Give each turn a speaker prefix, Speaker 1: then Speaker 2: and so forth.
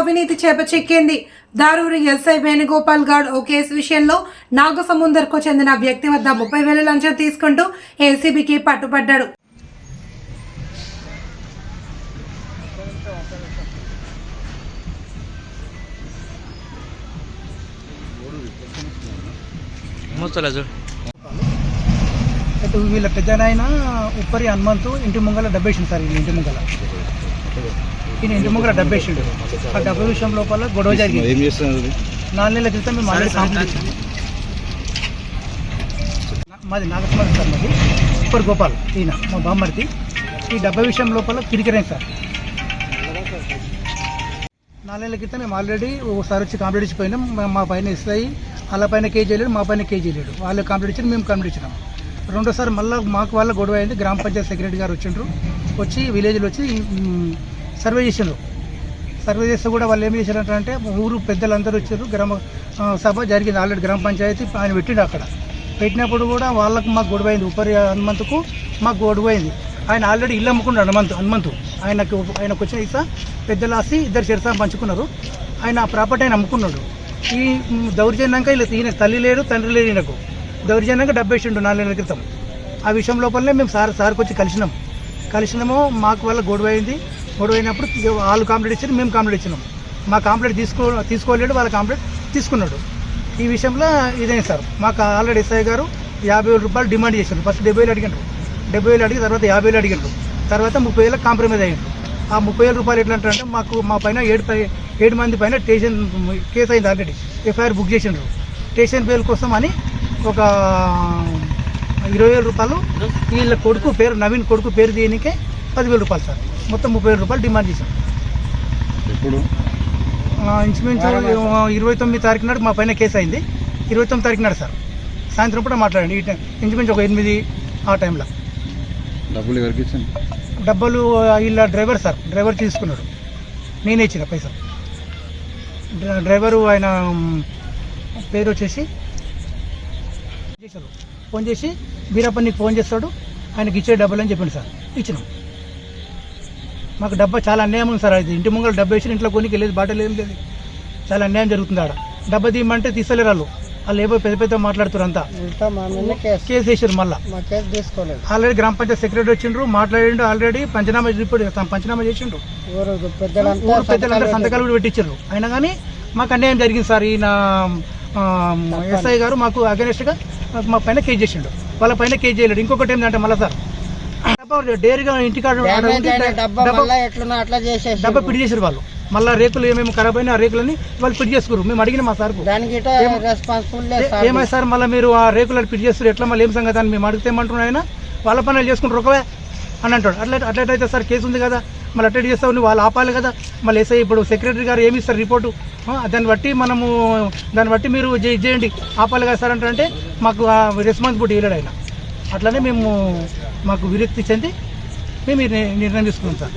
Speaker 1: అవినీతి చేపచెక్కింది. దారూరి ఎస్ఐ వేణుగోపాల్ గౌడ్ ఓ కేసు విషయంలో నాగసముందర్కు చెందిన వ్యక్తి వద్ద ముప్పై వేల లంచం తీసుకుంటూ ఏసీబీకి పట్టుబడ్డాడు.
Speaker 2: వీళ్ళ పెద్దనాయన ఉప్పరి హనుమంతు ఇంటి ముంగల డబ్బేసిండు సార్ ఇంటి ముంగల. ఈయన ఇంటి ముంగల డబ్బేసిండు ఆ డబ్బు విషయం లోపల గొడవ జరిగింది.
Speaker 3: ఏం చేస్తున్నారు ఇది?
Speaker 2: నాలుగు నెలల క్రితం మేము ఆల్రెడీ కంప్లీట్. మాది నాగస్వామి సార్ మాది. ఉప్పరి గోపాల్ ఈయన మా బామ్మర్ది. ఈ డబ్బా విషయం లోపల కిరికిరైంది సార్. నాలుగు నెలల క్రితం మేము ఆల్రెడీ ఒకసారి వచ్చి కంప్లీట్ ఇచ్చిపోయినాం. మా- మా పైన ఇస్తాయి వాళ్ళ పైన కేజీ లేడు మా పైన కేజీ లేడు వాళ్ళు కంప్లీట్ ఇచ్చి మేము కంప్లీట్ ఇచ్చినాం. రెండోసారి మళ్ళీ మాకు వాళ్ళ గొడవ అయింది. గ్రామ పంచాయతీ సెక్రటరీ గారు వచ్చిండ్రు. వచ్చి విలేజ్లో వచ్చి సర్వే చేసిండ్రు. సర్వే చేస్తే కూడా వాళ్ళు ఏం చేశారంటే ఊరు పెద్దలందరూ వచ్చారు. గ్రామ సభ జరిగింది ఆల్రెడీ గ్రామ పంచాయతీ ఆయన పెట్టిండు అక్కడ. పెట్టినప్పుడు కూడా వాళ్ళకు మాకు గొడవ అయింది ఉపరి హనుమంతుకు మాకు గొడవ అయింది ఆయన ఆల్రెడీ ఇల్లు అమ్ముకున్నాడు హనుమంతు హనుమంతు. ఆయనకు ఆయనకు వచ్చిన ఇసా పెద్దలాసి ఇద్దరు చెరసా పంచుకున్నారు. ఆయన ఆ ప్రాపర్టీ ఆయన అమ్ముకున్నాడు. ఈ మ్, దౌర్జన్యంగా ఇలా ఈయన తల్లి లేరు తండ్రి లేరు ఈయనకు. దౌర్జన్యంగా డబ్బేసిండు నాలుగు నెలల క్రితం. ఆ విషయం లోపలనే మేము సార్ సార్కి వచ్చి కలిసినాం. కలిసినాము మాకు వల్ల గొడవ అయింది గొడవ అయినప్పుడు వాళ్ళు కాంప్లీట్ ఇచ్చారు మేము కాంప్లీట్ ఇచ్చినాం. మా కాంప్లీట్ తీసుకో తీసుకోలేడు వాళ్ళ కాంప్లీట్ తీసుకున్నాడు. ఈ విషయంలో ఇదేంటి సార్. మాకు ఆల్రెడీ ఎస్ఐ గారు యాభై వేల రూపాయలు డిమాండ్ చేశారు ఫస్ట్ డెబ్బై వేలు అడిగినారు డెబ్బై వేలు అడిగి తర్వాత యాభై వేలు అడిగినారు తర్వాత ముప్పై వేలకు కాంప్రమైజ్ అయ్యారు ఆ ముప్పై వేల రూపాయలు ఎట్లా అంటే మాకు మా పైన ఏడు ఏడు మంది పైన స్టేషన్ కేసు అయింది ఆల్రెడీ ఎఫ్ఐఆర్ బుక్ చేసిండ్రు. స్టేషన్ పేరు కోసం అని ఒక ఇరవై వేల రూపాయలు వీళ్ళ కొడుకు పేరు నవీన్ కొడుకు పేరు దీనికే పదివేల రూపాయలు సార్. మొత్తం ముప్పై వేల రూపాయలు డిమాండ్ చేశాం.
Speaker 3: ఎప్పుడు?
Speaker 2: ఇంచుమించు ఇరవై తొమ్మిది తారీఖు నాడు మా పైన కేసు అయింది. ఇరవై తొమ్మిది తారీఖు నాడు సార్. సాయంత్రం పూట మాట్లాడండి. ఈ టైం ఇంచుమించు ఒక ఎనిమిది ఆ టైంలో.
Speaker 3: డబ్బులు ఎవరికి ఇచ్చింది
Speaker 2: డబ్బులు వీళ్ళ డ్రైవర్ సార్. డ్రైవర్ తీసుకున్నాడు. నేనే ఇచ్చిన పైసలు. డ్ర- డ్రైవరు ఆయన పేరు వచ్చేసి ఫోన్ చేసి బీరాపన్ నీకు ఫోన్ చేస్తాడు. ఆయనకి ఇచ్చే డబ్బులు అని చెప్పిండు సార్. ఇచ్చినాం. మాకు డబ్బా చాలా అన్యాయం ఉంది సార్ అది. ఇంటి ముంగల డబ్బా వేసి ఇంట్లో కొనికి లేదు బాటలు ఏం లేదు. చాలా అన్యాయం జరుగుతుంది ఆడ. డబ్బా తీయమంటే తీసలేరు వాళ్ళు. వాళ్ళు ఏవో పెద్ద పెద్ద మాట్లాడుతారు అంతా.
Speaker 4: కేసు.
Speaker 2: వేసారు మళ్ళీ. ఆల్రెడీ గ్రామ పంచాయతీ సెక్రటరీ వచ్చిండ్రు మాట్లాడిండు ఆల్రెడీ పంచనామా రిపోర్ట్ పంచనామా చేసిండు
Speaker 4: ఊరు
Speaker 2: పెద్దలందరూ సంతకాలు కూడా పెట్టించారు అయినా కానీ మాకు అన్యాయం జరిగింది సార్. ఈయన ఎస్ఐ గారు మాకు అగెనెస్ట్గా మా పైన కేసు చేసిండు. వాళ్ళ పైన కేసు చేయలేడు ఇంకొకటి ఏంటంటే మళ్ళీ సార్ డేరుగా ఇంటికాడ
Speaker 4: డబ్బా
Speaker 2: పిడి చేసారు వాళ్ళు. మళ్ళీ రేకులు ఏమేమి ఖరాబ్ అయినా ఆ రేకులని వాళ్ళు పిడి చేసుకున్నారు మేము అడిగిన మా
Speaker 4: సార్
Speaker 2: ఏమై సార్ మళ్ళీ మీరు ఆ రేకులను పిడి చేస్తారు ఎట్లా మళ్ళీ ఏం సంగతి అని మేము అడిగితే ఏమంటున్నాడు ఆయన? వాళ్ళ పనులు చేసుకుంటారు ఒకవే అని అంటాడు. అట్లా అట్లయితే సార్ కేసు ఉంది కదా. మళ్ళీ అట్లయితే చేస్తావు నువ్వు వాళ్ళు ఆపాలి కదా. మళ్ళీ ఎస్ఐ ఇప్పుడు సెక్రటరీ గారు ఏమి ఇస్తారు రిపోర్టు? దాన్ని బట్టి మనము దాన్ని బట్టి మీరు చేయండి ఆపాలి కదా సార్ అంటే మాకు రెస్పాన్సిబిలిటీ ఇవ్వలేడు ఆయన. అట్లనే మేము మాకు విరక్తి చెంది మేము ఈ నిర్ణయం తీసుకున్నాం సార్.